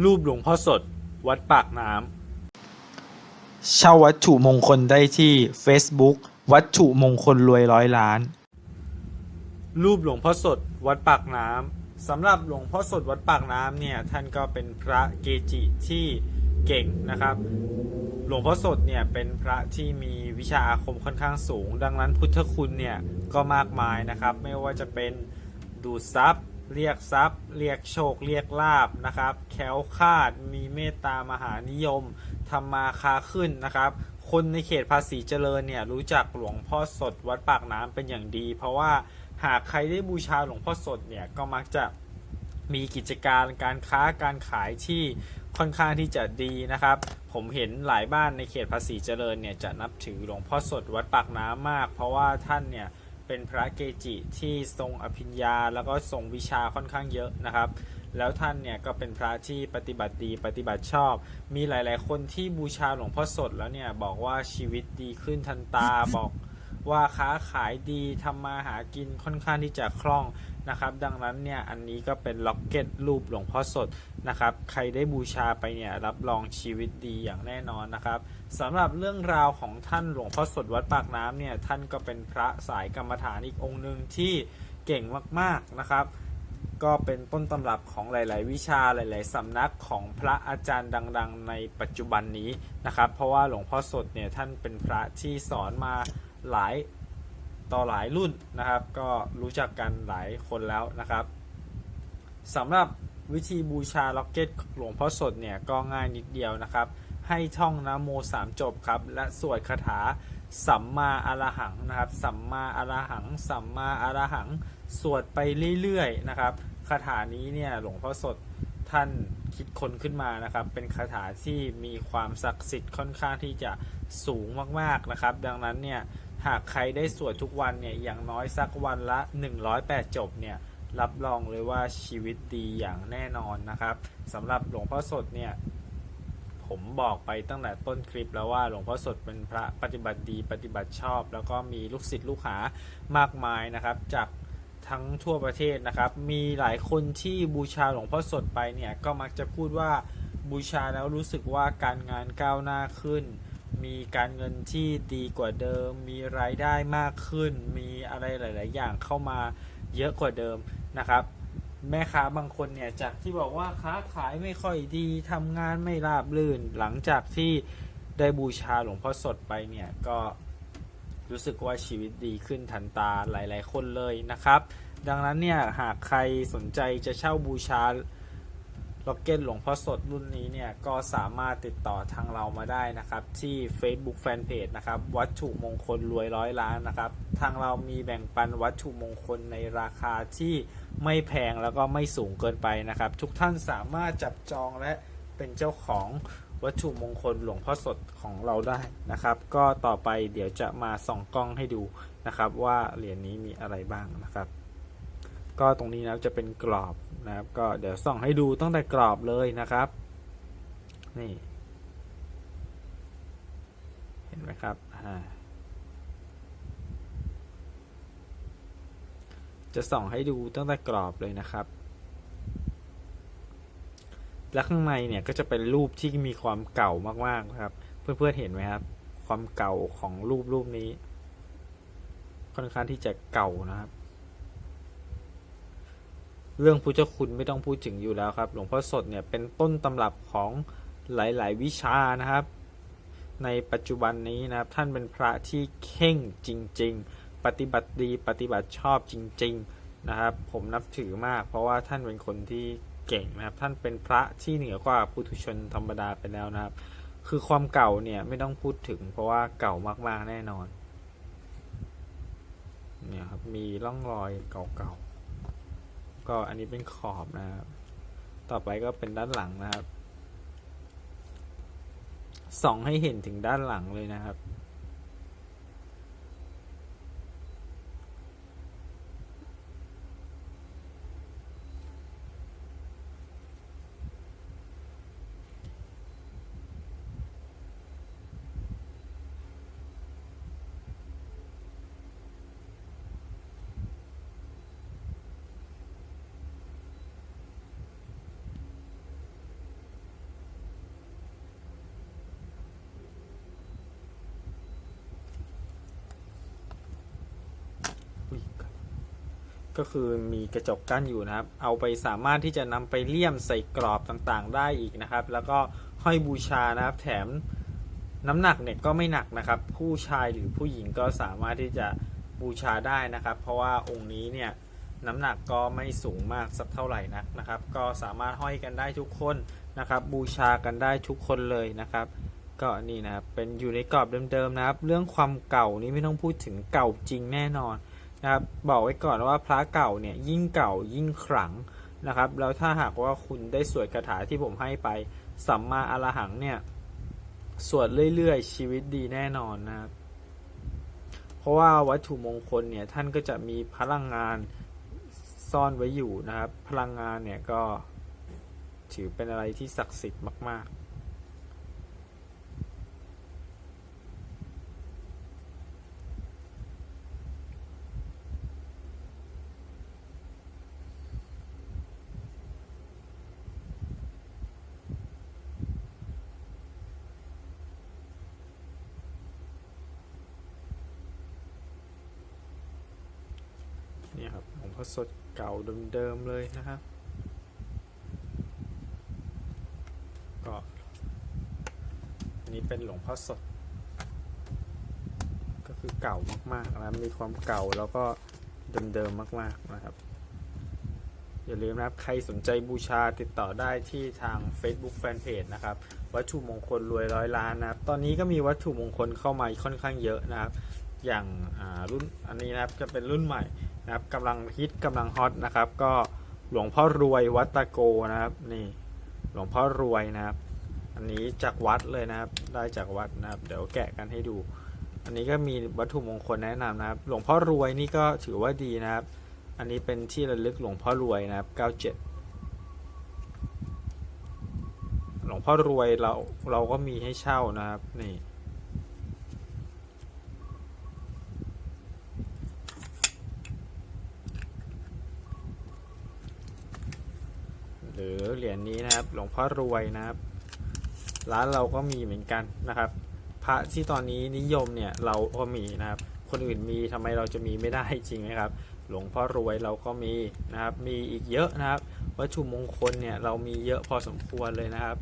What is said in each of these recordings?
รูปหลวงพ่อสด วัดปากน้เช่าวัตถุมงคลได้ที่ Facebook วัตถุมงคลรวยร้อยล้านำรูปหลวงพ่อสด วัดปากน้ำสำหรับหลวงพ่อสดวัดปากน้ำเนี่ยท่านก็เป็นพระเกจิที่เก่งนะครับ หลวงพ่อสดเนี่ยเป็นพระที่มีวิชาอาคมค่อนข้างสูง ดังนั้นพุทธคุณเนี่ยก็มากมายนะครับ ไม่ว่าจะเป็นดูดซับ เรียกทรัพย์ เรียกโชค เรียกลาบนะครับแคล้วคาด มีเมตตามหานิยมทำมาค้าขึ้นนะครับ คนในเขตภาษีเจริญเนี่ยรู้จักหลวงพ่อสดวัดปากน้ำเป็นอย่างดี เพราะว่าหากใครได้บูชาหลวงพ่อสดเนี่ยก็มักจะมีกิจการการค้าการขายที่ค่อนข้างที่จะดีนะครับ ผมเห็นหลายบ้านในเขตภาษีเจริญเนี่ยจะนับถือหลวงพ่อสดวัดปากน้ำมาก เพราะว่าท่านเนี่ย เป็นพระเกจิที่ทรงอภิญญา แล้วก็ทรงวิชาค่อนข้างเยอะนะครับ แล้วท่านเนี่ยก็เป็นพระที่ปฏิบัติดีปฏิบัติชอบ มีหลาย ๆ คนที่บูชาหลวงพ่อสดแล้วเนี่ยบอกว่าชีวิตดีขึ้นทันตาบอกว่าค้าขายดีทำมาหากินค่อนข้างที่จะคล่อง นะครับ ดังนั้นเนี่ยอันนี้ก็เป็นล็อกเก็ตรูปหลวงพ่อสดนะครับ ใครได้บูชาไปเนี่ยรับรองชีวิตดีอย่างแน่นอนนะครับสำหรับเรื่องราวของท่านหลวงพ่อสดวัดปากน้ำเนี่ยท่านก็เป็นพระสายกรรมฐานอีกองค์หนึ่งที่เก่งมากๆนะครับ ก็เป็นต้นตำรับของหลาย ๆ วิชาหลาย ๆ สำนักของพระอาจารย์ดัง ๆ ในปัจจุบันนี้นะครับ เพราะว่าหลวงพ่อสดเนี่ยท่านเป็นพระที่สอนมาหลาย ต่อหลายรุ่นนะครับ ก็รู้จักกันหลายคนแล้วนะครับสำหรับวิธีบูชาล็อกเก็ตหลวงพ่อสดเนี่ยก็ง่ายนิดเดียวนะครับ ให้ท่องนะโมสามจบครับ และสวดคาถาสัมมาอรหังนะครับ สัมมาอรหัง สัมมาอรหัง สวดไปเรื่อยๆนะครับคาถานี้เนี่ยหลวงพ่อสดท่านคิดค้นขึ้นมานะครับ เป็นคาถาที่มีความศักดิ์สิทธิ์ค่อนข้างที่จะสูงมากๆนะครับ ดังนั้นเนี่ย หากใครได้สวดทุกวันเนี่ยอย่างน้อยสักวันละ 108 จบเนี่ยรับรองเลยว่าชีวิตดีอย่างแน่นอนนะครับสำหรับหลวงพ่อสดเนี่ยผมบอกไปตั้งแต่ต้นคลิปแล้วว่าหลวงพ่อสดเป็นพระปฏิบัติดีปฏิบัติชอบ แล้วก็มีลูกศิษย์ลูกหามากมายนะครับ จากทั้งทั่วประเทศนะครับ มีหลายคนที่บูชาหลวงพ่อสดไปเนี่ยก็มักจะพูดว่าบูชาแล้วรู้สึกว่าการงานก้าวหน้าขึ้น มีการเงินที่ดีกว่าเดิม มีรายได้มากขึ้น มีอะไรหลาย ๆ อย่างเข้ามาเยอะกว่าเดิมนะครับ แม่ค้าบางคนเนี่ยจากที่บอกว่าค้าขายไม่ค่อยดีทำงานไม่ราบรื่น หลังจากที่ได้บูชาหลวงพ่อสดไปเนี่ยก็รู้สึกว่าชีวิตดีขึ้นทันตาหลาย ๆ คนเลยนะครับ ดังนั้นเนี่ยหากใครสนใจจะเช่าบูชา ล็อกเก็ตหลวงพ่อสดรุ่นนี้เนี่ยก็สามารถติดต่อทางเรามาได้นะครับที่ Facebook Fanpage นะครับวัตถุมงคลรวยร้อยล้านนะครับทางเรามีแบ่งปันวัตถุมงคลในราคาที่ไม่แพงแล้วก็ไม่สูงเกินไปนะครับ ทุกท่านสามารถจับจองและเป็นเจ้าของวัตถุมงคลหลวงพ่อสดของเราได้นะครับ ก็ต่อไปเดี๋ยวจะมาส่องกล้องให้ดูนะครับ ว่าเหรียญนี้มีอะไรบ้างนะครับ ก็ตรงนี้นะจะเป็นกรอบ นะครับ ก็เดี๋ยวส่องให้ดูตั้งแต่กรอบเลยนะครับ นี่ เห็นไหมครับอ่าจะส่องให้ดูตั้งแต่กรอบเลยนะครับ และข้างในเนี่ยก็จะเป็นรูปที่มีความเก่ามากๆนะครับ เพื่อนๆเห็นไหมครับ ความเก่าของรูปรูปนี้ ค่อนข้างที่จะเก่านะครับ เรื่องพุทธคุณไม่ต้องพูดถึงอยู่แล้วครับ หลวงพ่อสดเนี่ยเป็นต้นตำรับของหลาย ๆ วิชานะครับ ในปัจจุบันนี้นะครับ ท่านเป็นพระที่เข่งจริง ๆ ปฏิบัติดีปฏิบัติชอบจริง ๆ นะครับ ผมนับถือมาก เพราะว่าท่านเป็นคนที่เก่งนะครับ ท่านเป็นพระที่เหนือกว่าปุถุชนธรรมดาไปแล้วนะครับ คือความเก่าเนี่ยไม่ต้องพูดถึง เพราะว่าเก่ามาก ๆ แน่นอน เนี่ยครับมีร่องรอยเก่าๆ ก็อันนี้เป็นขอบนะครับ ต่อไปก็เป็นด้านหลังนะครับส่องให้เห็นถึงด้านหลังเลยนะครับ ก็คือมีกระจกกั้นอยู่นะครับ เอาไปสามารถที่จะนำไปเลี่ยมใส่กรอบต่างๆ ได้อีกนะครับ แล้วก็ห้อยบูชานะครับ แถมน้ำหนักเนี่ยก็ไม่หนักนะครับ ผู้ชายหรือผู้หญิงก็สามารถที่จะบูชาได้นะครับ เพราะว่าองค์นี้เนี่ยน้ำหนักก็ไม่สูงมากสักเท่าไหร่นักนะครับ ก็สามารถห้อยกันได้ทุกคนนะครับ บูชากันได้ทุกคนเลยนะครับ ก็นี่นะครับเป็นอยู่ในกรอบเดิมๆนะครับ เรื่องความเก่านี้ไม่ต้องพูดถึงเก่าจริงแน่นอน นะครับบอกไว้ก่อนว่าพระเก่าเนี่ยยิ่งเก่ายิ่งขลังนะครับแล้วถ้าหากว่าคุณได้สวดคาถาที่ผมให้ไปสัมมาอรหังเนี่ยสวดเรื่อยๆ ชีวิตดีแน่นอนนะครับเพราะว่าวัตถุมงคลเนี่ยท่านก็จะมีพลังงานซ่อนไว้อยู่นะครับ พลังงานเนี่ยก็ถือเป็นอะไรที่ศักดิ์สิทธิ์มาก ๆ นี่ครับหลวงพ่อสดเก่าเดิมๆเลยนะครับ ก็อันนี้เป็นหลวงพ่อสด ก็คือเก่ามากๆนะครับมีความเก่าแล้วก็เดิมๆมาก ๆนะครับ อย่าลืมนะครับ ใครสนใจบูชาติดต่อได้ที่ทาง Facebook Fanpage นะครับ วัตถุมงคลรวยร้อยล้านนะครับ ตอนนี้ก็มีวัตถุมงคลเข้ามาค่อนข้างเยอะนะครับ อย่างรุ่นอันนี้นะครับจะเป็นรุ่นใหม่ นะครับกำลังฮิตกำลังฮอตนะครับ ก็หลวงพ่อรวยวัดตะโกนะครับนี่หลวงพ่อรวยนะครับ อันนี้จากวัดเลยนะครับ ได้จากวัดนะครับ เดี๋ยวแกะกันให้ดู อันนี้ก็มีวัตถุมงคลแนะนำนะครับ หลวงพ่อรวยนี่ก็ถือว่าดีนะครับ อันนี้เป็นที่ระลึกหลวงพ่อรวยนะครับ97หลวงพ่อรวยเราเราก็มีให้เช่านะครับนี่ หรือเหรียญนี้นะครับ หลวงพ่อรวยนะครับ ร้านเราก็มีเหมือนกันนะครับ พระที่ตอนนี้นิยมเนี่ยเราก็มีนะครับ คนอื่นมีทำไมเราจะมีไม่ได้จริงไหมครับ หลวงพ่อรวยเราก็มีนะครับ มีอีกเยอะนะครับ วัตถุมงคลเนี่ยเรามีเยอะพอสมควรเลยนะครับ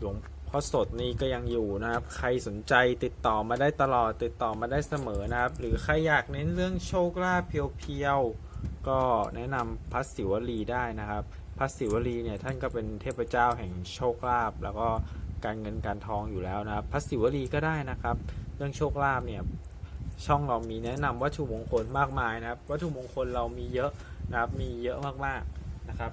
หลวงพ่อสดนี่ก็ยังอยู่นะครับ ใครสนใจติดต่อมาได้ตลอดติดต่อมาได้เสมอนะครับ หรือใครอยากเน้นเรื่องโชคลาภเพียวๆ ก็แนะนำพัสสิวลีได้นะครับพัสสิวลีเนี่ยท่านก็เป็นเทพเจ้าแห่งโชคลาภแล้วก็การเงินการทองอยู่แล้วนะครับพัสสิวลีก็ได้นะครับ เรื่องโชคลาภเนี่ยช่องเรามีแนะนำวัตถุมงคลมากมายนะครับ วัตถุมงคลเรามีเยอะนะครับมีเยอะมากๆนะครับ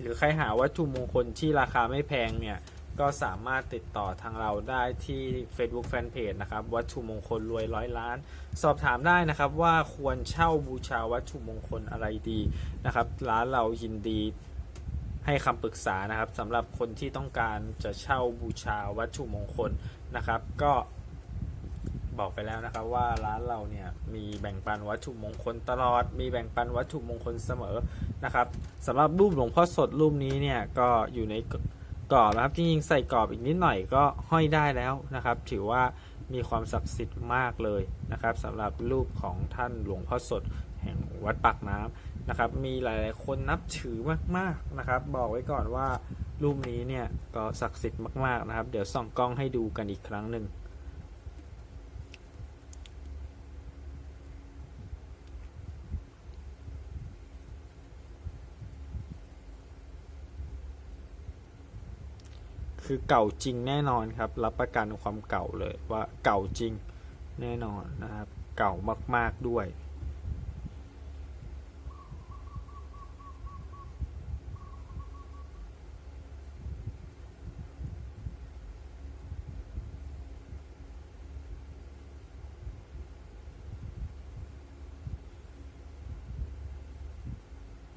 หรือใครหาวัตถุมงคลที่ราคาไม่แพงเนี่ย ก็สามารถติดต่อทางเราได้ที่ Facebook Fanpage นะครับ วัตถุมงคลรวยร้อยล้าน สอบถามได้นะครับว่าควรเช่าบูชาวัตถุมงคลอะไรดีนะครับ ร้านเรายินดีให้คำปรึกษานะครับสำหรับคนที่ต้องการจะเช่าบูชาวัตถุมงคลนะครับ ก็บอกไปแล้วนะครับว่าร้านเราเนี่ยมีแบ่งปันวัตถุมงคลตลอด มีแบ่งปันวัตถุมงคลเสมอนะครับสำหรับรูปหลวงพ่อสดรูปนี้เนี่ยก็อยู่ใน กรอบนะครับจริงๆใส่กรอบอีกนิดหน่อยก็ห้อยได้แล้วนะครับ ถือว่ามีความศักดิ์สิทธิ์มากเลยนะครับสำหรับรูปของท่านหลวงพ่อสดแห่งวัดปากน้ำนะครับ มีหลายๆ คนนับถือมากๆนะครับ บอกไว้ก่อนว่ารูปนี้เนี่ยก็ศักดิ์สิทธิ์มากๆนะครับ เดี๋ยวส่องกล้องให้ดูกันอีกครั้งหนึ่ง คือเก่าจริงแน่นอนครับ รับประกันความเก่าเลยว่าเก่าจริงแน่นอนนะครับ เก่ามาก ๆด้วย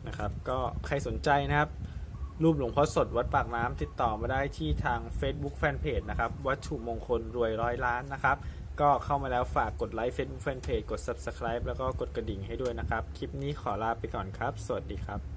นะครับ ก็ใครสนใจนะครับ รูปหลวงพ่อสดวัดปากน้ำติดต่อมาได้ที่ทาง Facebook Fanpage นะครับ วัตถุมงคลรวยร้อยล้านนะครับ ก็เข้ามาแล้วฝากกดไลค์ Facebook Fanpage กด Subscribe แล้วก็กดกระดิ่งให้ด้วยนะครับ คลิปนี้ขอลาไปก่อนครับ สวัสดีครับ